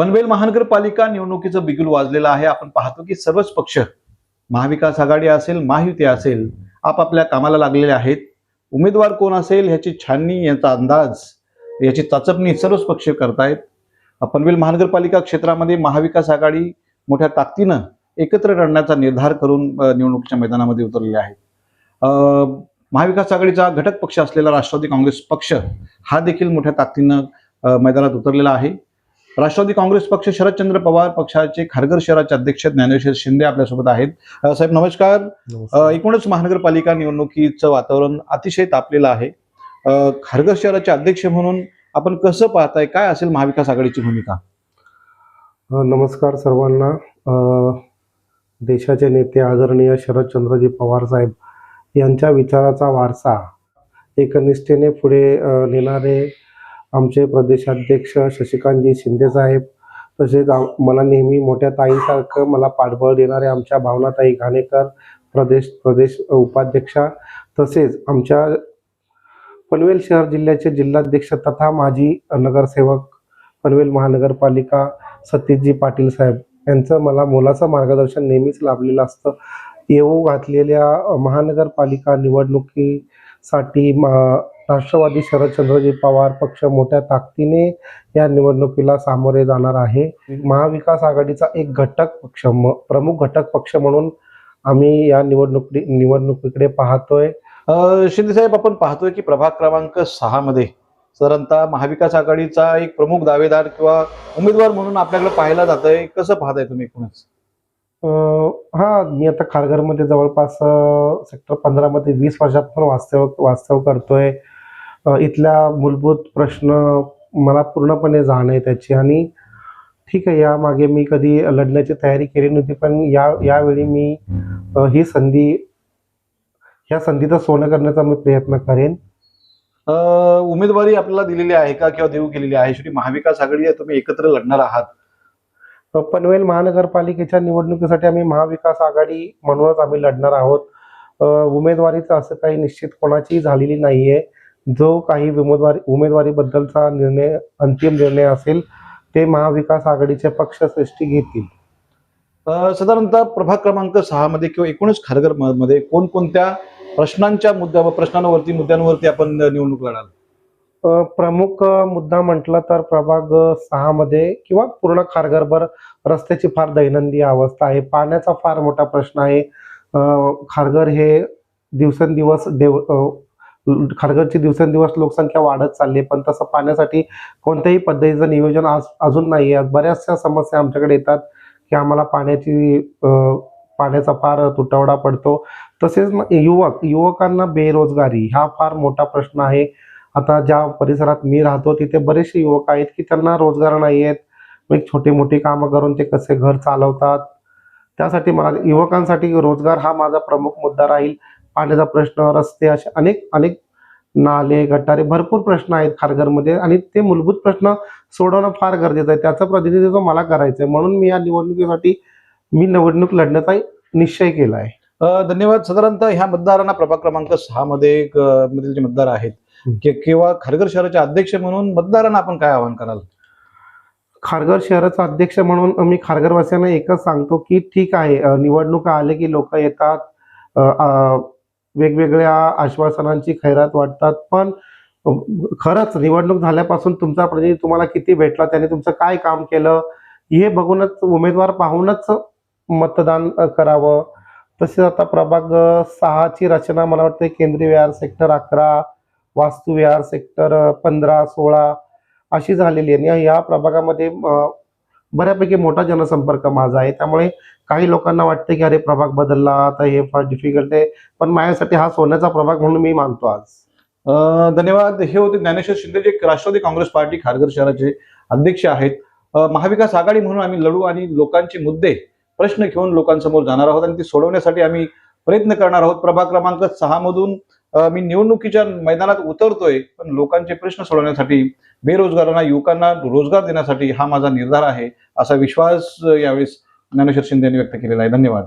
पनवेल महानगरपालिका निवडणुकीचं बिगुल वाजलेलं आहे. आपण पाहतो की सर्वच पक्ष महाविकास आघाडी असेल महायुती असेल आपापल्या कामाला लागलेले आहेत. उमेदवार कोण असेल ह्याची छाननी याचा अंदाज याची चाचपणी सर्वच पक्ष करतायत. पनवेल महानगरपालिका क्षेत्रामध्ये महाविकास आघाडी मोठ्या ताकदीनं एकत्र लढण्याचा निर्धार करून निवडणुकीच्या मैदानामध्ये उतरलेले आहेत. महाविकास आघाडीचा घटक पक्ष असलेला राष्ट्रवादी काँग्रेस पक्ष हा देखील मोठ्या ताकदीनं मैदानात उतरलेला आहे. राष्ट्रवादी काँग्रेस पक्ष शरदचंद्र पवार पक्षाचे खारघर शहराचे अध्यक्ष ज्ञानेश्वर शिंदे आपल्यासोबत आहेत. साहेब नमस्कार. एकूणच महानगरपालिका निवडणुकीचं वातावरण अतिशय तापलेलं आहे. खारघर शहराचे अध्यक्ष म्हणून आपण कसं पाहताय? काय असेल महाविकास आघाडीची भूमिका? नमस्कार सर्वांना. अ, देशाचे नेते आदरणीय शरदचंद्रजी पवार साहेब यांच्या विचाराचा वारसा एकनिष्ठेने पुढे नेणारे आमचे प्रदेशाध्यक्ष शशिकांतजी शिंदे साहेब तसेच मला नेहमी मोठ्या ताईसारखं मला पाठबळ देणारे आमच्या भावनाताई घाणेकर प्रदेश प्रदेश उपाध्यक्षा तसेच आमच्या पनवेल शहर जिल्ह्याचे जिल्हाध्यक्ष तथा माजी नगरसेवक पनवेल महानगरपालिका सतीशजी पाटील साहेब यांचं मला मोलाचं मार्गदर्शन नेहमीच लाभलेलं असतं. येऊ घातलेल्या महानगरपालिका निवडणुकीसाठी मा राष्ट्रवादी शरदचंद्रजी पवार पक्ष मोठ्या ताकदीने या निवडणुकीला सामोरे जाणार आहे. महाविकास आघाडीचा एक घटक पक्ष प्रमुख घटक पक्ष म्हणून आम्ही या निवडणुकी निवडणुकीकडे पाहतोय. अ, शिंदे साहेब आपण पाहतोय की प्रभाग क्रमांक सहा मध्ये साधारणतः महाविकास आघाडीचा एक प्रमुख दावेदार किंवा उमेदवार म्हणून आपल्याकडे पाहायला जातंय. कसं पाहताय तुम्ही एकूणच? हा मी आता खारघरमध्ये जवळपास सेक्टर पंधरामध्ये वीस वर्षात वास्तव वास्तव करतोय. इथल्या मूलभूत प्रश्न मला पूर्णपणे जाण आहे त्याची. आणि ठीक आहे यामागे मी कधी लढण्याची तयारी केली नव्हती पण या यावेळी मी ही संधी ह्या संधीचं सोनं करण्याचा मी प्रयत्न करेन. उमेदवारी आपल्याला दिलेली आहे का किंवा देऊ केलेली आहे? शेवटी महाविकास आघाडी आहे तुम्ही एकत्र लढणार आहात. पनवेल महानगरपालिकेच्या निवडणुकीसाठी आम्ही महाविकास आघाडी म्हणूनच आम्ही लढणार आहोत. उमेदवारीचं असं काही निश्चित कोणाचीही झालेली नाहीये. जो काही उमेदवारी उमेदवारीबद्दलचा निर्णय अंतिम निर्णय असेल ते महाविकास आघाडीचे पक्षश्रेष्ठी घेतील. साधारणतः प्रभाग क्रमांक सहा मध्ये किंवा एकूणच खारघरमध्ये कोणकोणत्या प्रश्नांच्या मुद्द्या प्रश्नांवरती मुद्द्यांवरती आपण निवडणूक लढाल? प्रमुख मुद्दा म्हटलं तर प्रभाग अ, सहामध्ये किंवा पूर्ण खारघरभर रस्त्याची फार दैनंदिन अवस्था आहे. पाण्याचा फार मोठा प्रश्न आहे. खारघर हे दिवसेंदिवस डेव अ, दिवसेंदिवस लोकसंख्या वाढत चालली पण तसं पाण्यासाठी कोणत्याही पद्धतीचं नियोजन आज अजून नाही आहे बऱ्याचशा समस्या आमच्याकडे येतात की आम्हाला पाण्याची पाण्याचा फार तुटवडा पडतो. तसेच मग युवक युवकांना बेरोजगारी हा फार मोठा प्रश्न आहे. आता ज्या परिसरात मी राहतो तिथे बरेचसे युवक आहेत की त्यांना रोजगार नाही आहेत. मग एक छोटी मोठी कामं करून ते कसे घर चालवतात? त्यासाठी मला युवकांसाठी रोजगार हा माझा प्रमुख मुद्दा राहील. पाण्याचा प्रश्न रस्ते असे अनेक अनेक नाले गटारे भरपूर प्रश्न आहेत खारघरमध्ये आणि ते मूलभूत प्रश्न सोडवणं फार गरजेचं आहे. त्याचं प्रतिनिधित्व मला करायचं आहे म्हणून मी या निवडणुकीसाठी मी निवडणूक लढण्याचा निश्चय केला आहे. धन्यवाद. साधारणतः ह्या मतदारांना प्रभाग क्रमांक सहा मध्ये एक, अ, मधील जे मतदार आहेत. कि- किंवा खारघर शहराचे अध्यक्ष म्हणून मतदारांना आपण काय आवाहन कराल? खारघर शहराचा अध्यक्ष म्हणून मी खारघरवासियांना एकच सांगतो की ठीक आहे निवडणुका आले की लोक येतात वेगवेगळ्या आश्वासनांची खैरात वाटतात. पण खरंच निवडणूक झाल्यापासून तुमचा प्रतिनिधी तुम्हाला किती भेटला? त्याने तुमचं काय काम केलं? हे बघूनच उमेदवार पाहूनच मतदान करावं. तसेच आता प्रभाग सहाची रचना मला वाटते केंद्रीय विहार सेक्टर अकरा वास्तुविहार सेक्टर पंधरा सोळा अशी झालेली आहे. आणि या प्रभागामध्ये बऱ्यापैकी मोठा जनसंपर्क माझा आहे. त्यामुळे काही लोकांना वाटतं की अरे प्रभाग बदलला आता हे फार डिफिकल्ट आहे. पण माझ्यासाठी हा सोन्याचा प्रभाग म्हणून मी मानतो आज. धन्यवाद. हे होते ज्ञानेश्वर शिंदे जे राष्ट्रवादी काँग्रेस पार्टी खारघर शहराचे अध्यक्ष आहेत. महाविकास आघाडी म्हणून आम्ही लढू आणि लोकांचे मुद्दे प्रश्न घेऊन लोकांसमोर जाणार आहोत आणि ते सोडवण्यासाठी आम्ही प्रयत्न करणार आहोत. प्रभाग क्रमांक सहा मधून मी निवडणुकीच्या मैदानात उतरतोय पण लोकांचे प्रश्न सोडवण्यासाठी बेरोजगारांना युवकांना रोजगार देण्यासाठी हा माझा निर्धार आहे असा विश्वास यावेळेस ज्ञानेश्वर शिंदे यांनी व्यक्त केलेला आहे. धन्यवाद.